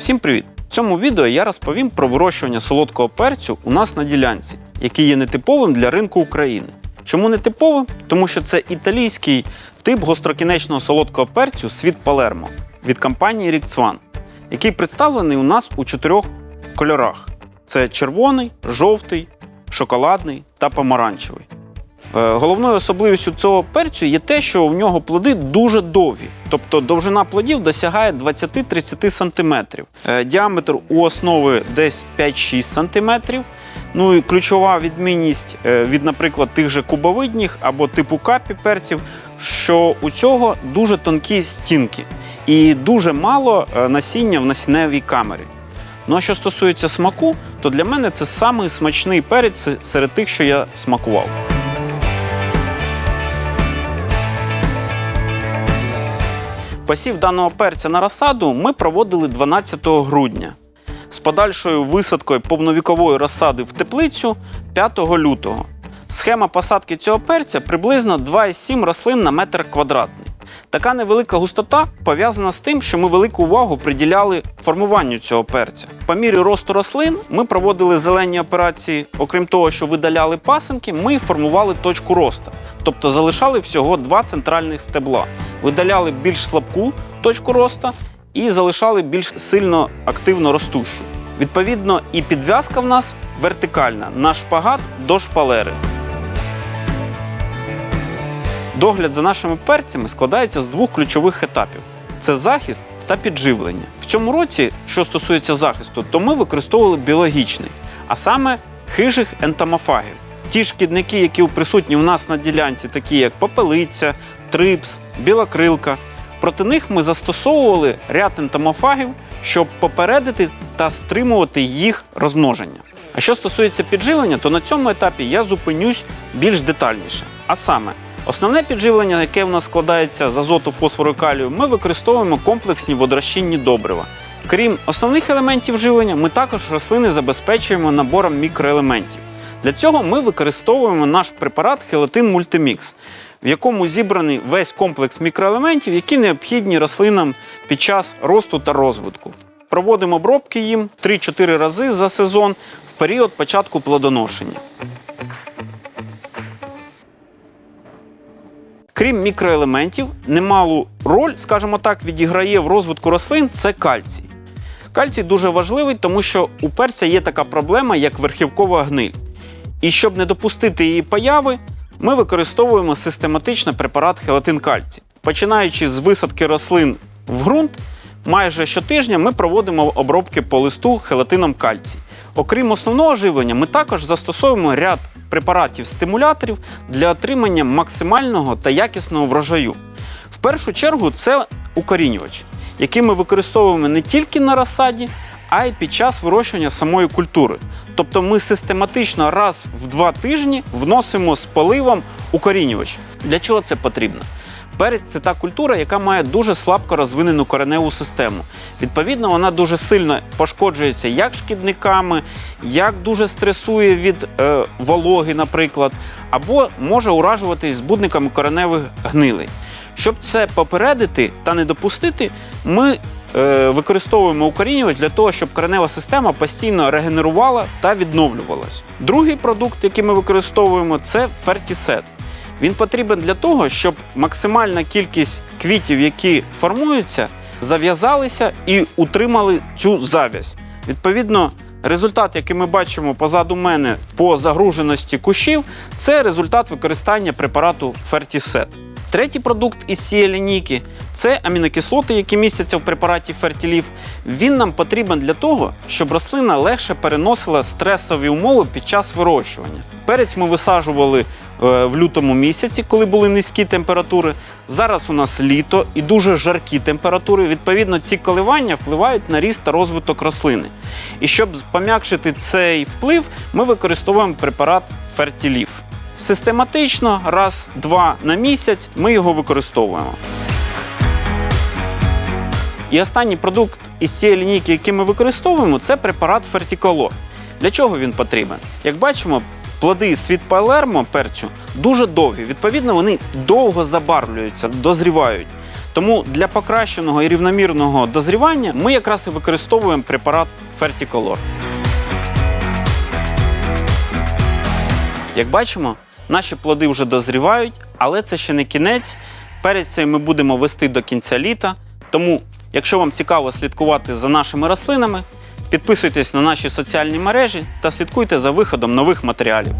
Всім привіт! В цьому відео я розповім про вирощування солодкого перцю у нас на ділянці, який є нетиповим для ринку України. Чому нетиповим? Тому що це італійський тип гострокінечного солодкого перцю світ Палермо від компанії Rix який представлений у нас у чотирьох кольорах: це червоний, жовтий, шоколадний та помаранчевий. Е, Головною особливістю цього перцю є те, що в нього плоди дуже довгі, тобто довжина плодів досягає 20-30 см. Е, Діаметр у основи десь 5-6 см. Ну і ключова відмінність е, від, наприклад, тих же кубовидніх або типу капі перців, що у цього дуже тонкі стінки і дуже мало насіння в насінневій камері. Ну а що стосується смаку, то для мене це самий смачний перець серед тих, що я смакував. Посів даного перця на розсаду ми проводили 12 грудня з подальшою висадкою повновікової розсади в теплицю 5 лютого. Схема посадки цього перця приблизно 2,7 рослин на метр квадратний. Така невелика густота пов'язана з тим, що ми велику увагу приділяли формуванню цього перця. По мірі росту рослин ми проводили зелені операції, окрім того, що видаляли пасинки, ми формували точку росту. Тобто залишали всього два центральних стебла. Видаляли більш слабку точку росту і залишали більш сильно активно ростущу. Відповідно, і підв'язка в нас вертикальна на шпагат до шпалери. Догляд за нашими перцями складається з двох ключових етапів: це захист та підживлення. В цьому році, що стосується захисту, то ми використовували біологічний, а саме хижих ентомофагів. Ті шкідники, які присутні у нас на ділянці, такі як попелиця, трипс, білокрилка. Проти них ми застосовували ряд ентомофагів, щоб попередити та стримувати їх розмноження. А що стосується підживлення, то на цьому етапі я зупинюсь більш детальніше. А саме, Основне підживлення, яке в нас складається з азоту, фосфору і калію, ми використовуємо комплексні водорозчинні добрива. Крім основних елементів живлення, ми також рослини забезпечуємо набором мікроелементів. Для цього ми використовуємо наш препарат Хелатин Мультимікс, в якому зібраний весь комплекс мікроелементів, які необхідні рослинам під час росту та розвитку. Проводимо обробки їм 3-4 рази за сезон в період початку плодоношення. Крім мікроелементів, немалу роль, скажімо так, відіграє в розвитку рослин це кальцій. Кальцій дуже важливий, тому що у перця є така проблема, як верхівкова гниль. І щоб не допустити її появи, ми використовуємо систематично препарат хелатин кальцій. Починаючи з висадки рослин в ґрунт, майже щотижня ми проводимо обробки по листу хелатином кальцій. Окрім основного живлення, ми також застосовуємо ряд препаратів-стимуляторів для отримання максимального та якісного врожаю. В першу чергу це укорінювач, який ми використовуємо не тільки на розсаді, а й під час вирощування самої культури. Тобто ми систематично раз в два тижні вносимо з поливом укорінювач. Для чого це потрібно? Перець це та культура, яка має дуже слабко розвинену кореневу систему. Відповідно, вона дуже сильно пошкоджується як шкідниками, як дуже стресує від е, вологи, наприклад, або може уражуватись збудниками кореневих гнилей. Щоб це попередити та не допустити, ми е, використовуємо укорінювач для того, щоб коренева система постійно регенерувала та відновлювалась. Другий продукт, який ми використовуємо, це фертісет. Він потрібен для того, щоб максимальна кількість квітів, які формуються, зав'язалися і утримали цю зав'язь. Відповідно, результат, який ми бачимо позаду мене по загруженості кущів, це результат використання препарату Fertisет. Третій продукт із цієї лінійки це амінокислоти, які містяться в препараті Fertilif. Він нам потрібен для того, щоб рослина легше переносила стресові умови під час вирощування. Перець ми висаджували е, в лютому місяці, коли були низькі температури. Зараз у нас літо і дуже жаркі температури. Відповідно, ці коливання впливають на ріст та розвиток рослини. І щоб пом'якшити цей вплив, ми використовуємо препарат Fertilif. Систематично, раз-два на місяць ми його використовуємо. І останній продукт із цієї лінійки, який ми використовуємо, це препарат Фертиколор. Для чого він потрібен? Як бачимо, плоди світ палермо перцю дуже довгі. Відповідно, вони довго забарвлюються, дозрівають. Тому для покращеного і рівномірного дозрівання ми якраз і використовуємо препарат Ferticolor. Як бачимо, наші плоди вже дозрівають, але це ще не кінець. Перець цей ми будемо вести до кінця літа. Тому, якщо вам цікаво слідкувати за нашими рослинами, підписуйтесь на наші соціальні мережі та слідкуйте за виходом нових матеріалів.